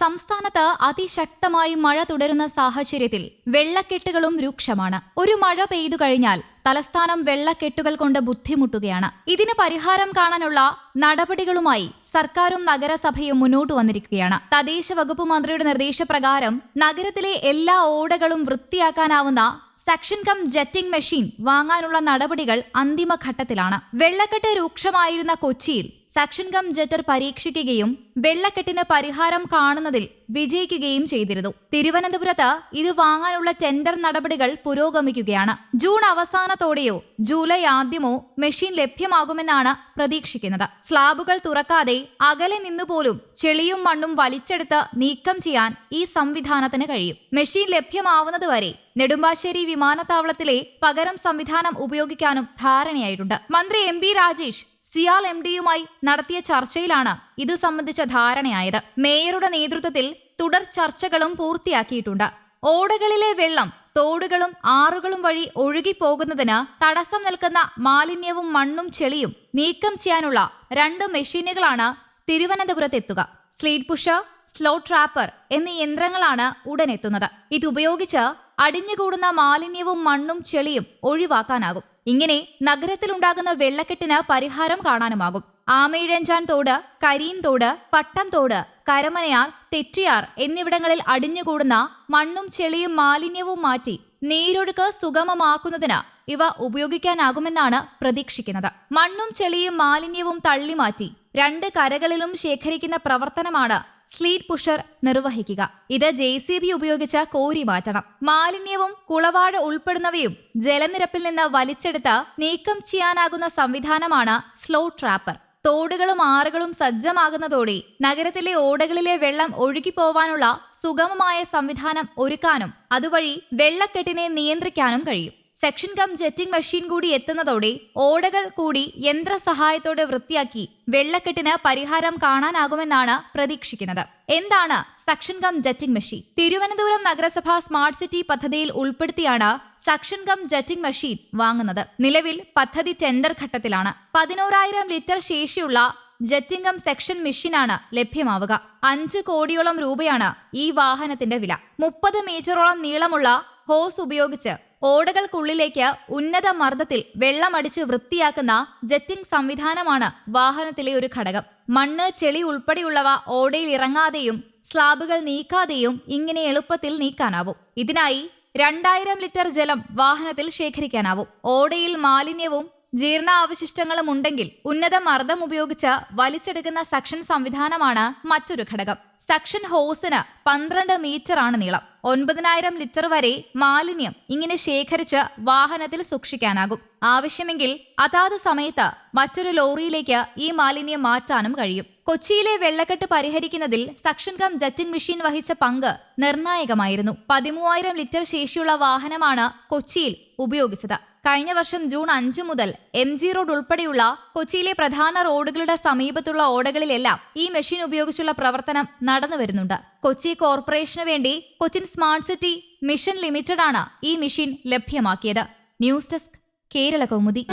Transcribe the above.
സംസ്ഥാനത്ത് അതിശക്തമായി മഴ തുടരുന്ന സാഹചര്യത്തിൽ വെള്ളക്കെട്ടുകളും രൂക്ഷമാണ്. ഒരു മഴ പെയ്തു കഴിഞ്ഞാൽ തലസ്ഥാനം വെള്ളക്കെട്ടുകൾ കൊണ്ട് ബുദ്ധിമുട്ടുകയാണ്. ഇതിന് പരിഹാരം കാണാനുള്ള നടപടികളുമായി സർക്കാരും നഗരസഭയും മുന്നോട്ട് വന്നിരിക്കുകയാണ്. തദ്ദേശ വകുപ്പ് മന്ത്രിയുടെ നിർദ്ദേശപ്രകാരം നഗരത്തിലെ എല്ലാ ഓടകളും വൃത്തിയാക്കാനാവുന്ന സെക്ഷൻ കം ജെറ്റിംഗ് മെഷീൻ വാങ്ങാനുള്ള നടപടികൾ അന്തിമഘട്ടത്തിലാണ്. വെള്ളക്കെട്ട് രൂക്ഷമായിരുന്ന കൊച്ചിയിൽ സെക്ഷൻ കം ജെറ്റർ പരീക്ഷിക്കുകയും വെള്ളക്കെട്ടിന് പരിഹാരം കാണുന്നതിൽ വിജയിക്കുകയും ചെയ്തിരുന്നു. തിരുവനന്തപുരത്ത് ഇത് വാങ്ങാനുള്ള ടെൻഡർ നടപടികൾ പുരോഗമിക്കുകയാണ്. ജൂൺ അവസാനത്തോടെയോ ജൂലൈ ആദ്യമോ മെഷീൻ ലഭ്യമാകുമെന്നാണ് പ്രതീക്ഷിക്കുന്നത്. സ്ലാബുകൾ തുറക്കാതെ അകലെ നിന്നുപോലും ചെളിയും മണ്ണും വലിച്ചെടുത്ത് നീക്കം ചെയ്യാൻ ഈ സംവിധാനത്തിന് കഴിയും. മെഷീൻ ലഭ്യമാവുന്നതുവരെ നെടുമ്പാശ്ശേരി വിമാനത്താവളത്തിലെ പകരം സംവിധാനം ഉപയോഗിക്കാനും ധാരണയായിട്ടുണ്ട്. മന്ത്രി എം രാജേഷ് സിയാൽ എം ഡിയുമായി നടത്തിയ ചർച്ചയിലാണ് ഇതു സംബന്ധിച്ച ധാരണയായത്. മേയറുടെ നേതൃത്വത്തിൽ തുടർ ചർച്ചകളും പൂർത്തിയാക്കിയിട്ടുണ്ട്. ഓടകളിലെ വെള്ളം തോടുകളും ആറുകളും വഴി ഒഴുകിപ്പോകുന്നതിന് തടസ്സം നിൽക്കുന്ന മാലിന്യവും മണ്ണും ചെളിയും നീക്കം ചെയ്യാനുള്ള രണ്ട് മെഷീനുകളാണ് തിരുവനന്തപുരത്തെത്തുക. സ്ലീഡ് പുഷർ സ്ലോ ട്രാപ്പർ എന്നീ യന്ത്രങ്ങളാണ് ഉടനെത്തുന്നത്. ഇതുപയോഗിച്ച് അടിഞ്ഞുകൂടുന്ന മാലിന്യവും മണ്ണും ചെളിയും ഒഴിവാക്കാനാകും. ഇങ്ങനെ നഗരത്തിലുണ്ടാകുന്ന വെള്ളക്കെട്ടിന് പരിഹാരം കാണാനുമാകും. ആമയിഴഞ്ചാൻ തോട് കരീൻ തോട് പട്ടം തോട് കരമനയാർ തെറ്റിയാർ എന്നിവിടങ്ങളിൽ അടിഞ്ഞുകൂടുന്ന മണ്ണും ചെളിയും മാലിന്യവും മാറ്റി നീരൊഴുക്ക് സുഗമമാക്കുന്നതിന് ഇവ ഉപയോഗിക്കാനാകുമെന്നാണ് പ്രതീക്ഷിക്കുന്നത്. മണ്ണും ചെളിയും മാലിന്യവും തള്ളിമാറ്റി രണ്ട് കരകളിലും ശേഖരിക്കുന്ന പ്രവർത്തനമാണ് സ്ലീറ്റ് പുഷർ നിർവഹിക്കുക. ഇത് ജെ സി ബി ഉപയോഗിച്ച് കോരി മാറ്റണം. മാലിന്യവും കുളവാഴ ഉൾപ്പെടുന്നവയും ജലനിരപ്പിൽ നിന്ന് വലിച്ചെടുത്ത് നീക്കം ചെയ്യാനാകുന്ന സംവിധാനമാണ് സ്ലോ ട്രാപ്പർ. തോടുകളും ആറുകളും സജ്ജമാകുന്നതോടെ നഗരത്തിലെ ഓടകളിലെ വെള്ളം ഒഴുകിപ്പോവാനുള്ള സുഗമമായ സംവിധാനം ഒരുക്കാനും അതുവഴി വെള്ളക്കെട്ടിനെ നിയന്ത്രിക്കാനും കഴിയും. സെക്ഷൻ കം ജെറ്റിംഗ് മെഷീൻ കൂടി എത്തുന്നതോടെ ഓടകൾ കൂടി യന്ത്ര സഹായത്തോടെ വൃത്തിയാക്കി വെള്ളക്കെട്ടിന് പരിഹാരം കാണാനാകുമെന്നാണ് പ്രതീക്ഷിക്കുന്നത്. എന്താണ് suction cum jetting machine? Thiruvananthapuram നഗരസഭ സ്മാർട്ട് സിറ്റി പദ്ധതിയിൽ ഉൾപ്പെടുത്തിയാണ് സക്ഷൻ കം ജെറ്റിംഗ് മെഷീൻ വാങ്ങുന്നത്. നിലവിൽ പദ്ധതി ടെൻഡർ ഘട്ടത്തിലാണ്. പതിനോരായിരം ലിറ്റർ ശേഷിയുള്ള ജെറ്റിംഗ് ജെറ്റിംഗം സെക്ഷൻ മെഷീനാണ് ലഭ്യമാവുക. അഞ്ച് കോടിയോളം രൂപയാണ് ഈ വാഹനത്തിന്റെ വില. മുപ്പത് മീറ്ററോളം നീളമുള്ള ഹോസ് ഉപയോഗിച്ച് ഓടകൾക്കുള്ളിലേക്ക് ഉന്നത മർദ്ദത്തിൽ വെള്ളമടിച്ച് വൃത്തിയാക്കുന്ന ജെറ്റിംഗ് സംവിധാനമാണ് വാഹനത്തിലെ ഒരു ഘടകം. മണ്ണ് ചെളി ഉൾപ്പെടെയുള്ളവ ഓടയിൽ ഇറങ്ങാതെയും സ്ലാബുകൾ നീക്കാതെയും ഇങ്ങനെ എളുപ്പത്തിൽ നീക്കാനാവും. ഇതിനായി രണ്ടായിരം ലിറ്റർ ജലം വാഹനത്തിൽ ശേഖരിക്കാനാവും. ഓടയിൽ മാലിന്യവും ജീർണാവശിഷ്ടങ്ങളും ഉണ്ടെങ്കിൽ ഉന്നത മർദ്ദം ഉപയോഗിച്ച് വലിച്ചെടുക്കുന്ന സക്ഷൻ സംവിധാനമാണ് മറ്റൊരു ഘടകം. സക്ഷൻ ഹോസിന് പന്ത്രണ്ട് മീറ്റർ ആണ് നീളം. ഒൻപതിനായിരം ലിറ്റർ വരെ മാലിന്യം ഇങ്ങനെ ശേഖരിച്ച് വാഹനത്തിൽ സൂക്ഷിക്കാനാകും. ആവശ്യമെങ്കിൽ അതാത് സമയത്ത് മറ്റൊരു ലോറിയിലേക്ക് ഈ മാലിന്യം മാറ്റാനും കഴിയും. കൊച്ചിയിലെ വെള്ളക്കെട്ട് പരിഹരിക്കുന്നതിൽ സക്ഷൻ കം ജറ്റിംഗ് മെഷീൻ വഹിച്ച പങ്ക് നിർണായകമായിരുന്നു. പതിമൂവായിരം ലിറ്റർ ശേഷിയുള്ള വാഹനമാണ് കൊച്ചിയിൽ ഉപയോഗിച്ചത്. കഴിഞ്ഞ വർഷം ജൂൺ അഞ്ചു മുതൽ എം ജി റോഡ് ഉൾപ്പെടെയുള്ള കൊച്ചിയിലെ പ്രധാന റോഡുകളുടെ സമീപത്തുള്ള ഓടകളിലെല്ലാം ഈ മെഷീൻ ഉപയോഗിച്ചുള്ള പ്രവർത്തനം നടന്നു വരുന്നുണ്ട്. കൊച്ചി കോർപ്പറേഷന് വേണ്ടി കൊച്ചിൻ സ്മാർട്ട് സിറ്റി മിഷൻ ലിമിറ്റഡാണ് ഈ machine ലഭ്യമാക്കിയത്. News desk Kerala Kaumudi.